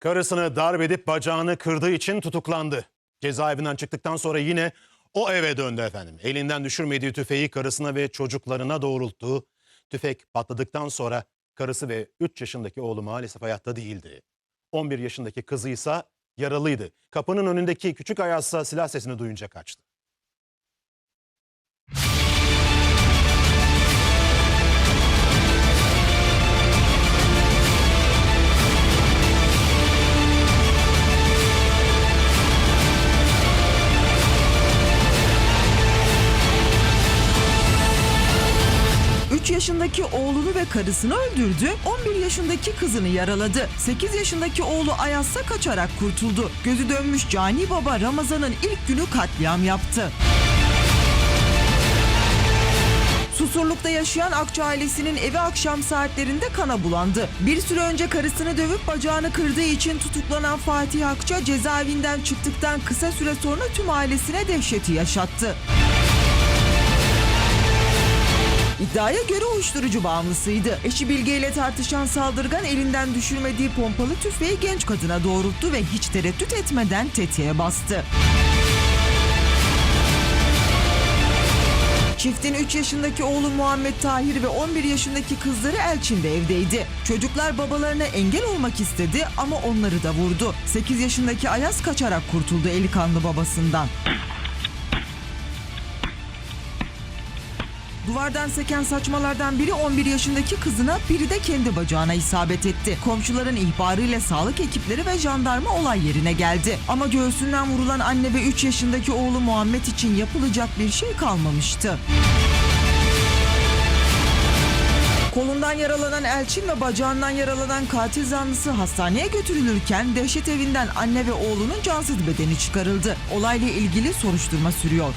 Karısını darp edip bacağını kırdığı için tutuklandı. Cezaevinden çıktıktan sonra yine o eve döndü efendim. Elinden düşürmediği tüfeği karısına ve çocuklarına doğrulttu. Tüfek patladıktan sonra karısı ve 3 yaşındaki oğlu maalesef hayatta değildi. 11 yaşındaki kızı ise yaralıydı. Kapının önündeki küçük ayazsa silah sesini duyunca kaçtı. Yaşındaki oğlunu ve karısını öldürdü, 11 yaşındaki kızını yaraladı. 8 yaşındaki oğlu Ayaz'sa kaçarak kurtuldu. Gözü dönmüş cani baba Ramazan'ın ilk günü katliam yaptı. Susurluk'ta yaşayan Akça ailesinin evi akşam saatlerinde kana bulandı. Bir süre önce karısını dövüp bacağını kırdığı için tutuklanan Fatih Akça cezaevinden çıktıktan kısa süre sonra tüm ailesine dehşeti yaşattı. İddiaya göre uyuşturucu bağımlısıydı. Eşi Bilge ile tartışan saldırgan elinden düşürmediği pompalı tüfeği genç kadına doğrulttu ve hiç tereddüt etmeden tetiğe bastı. Çiftin 3 yaşındaki oğlu Muhammed Tahir ve 11 yaşındaki kızları Elçin de evdeydi. Çocuklar babalarına engel olmak istedi ama onları da vurdu. 8 yaşındaki Ayaz kaçarak kurtuldu eli kanlı babasından. Duvardan seken saçmalardan biri 11 yaşındaki kızına, biri de kendi bacağına isabet etti. Komşuların ihbarıyla sağlık ekipleri ve jandarma olay yerine geldi. Ama göğsünden vurulan anne ve 3 yaşındaki oğlu Muhammed için yapılacak bir şey kalmamıştı. Kolundan yaralanan Elçin ve bacağından yaralanan katil zanlısı hastaneye götürülürken dehşet evinden anne ve oğlunun cansız bedeni çıkarıldı. Olayla ilgili soruşturma sürüyor.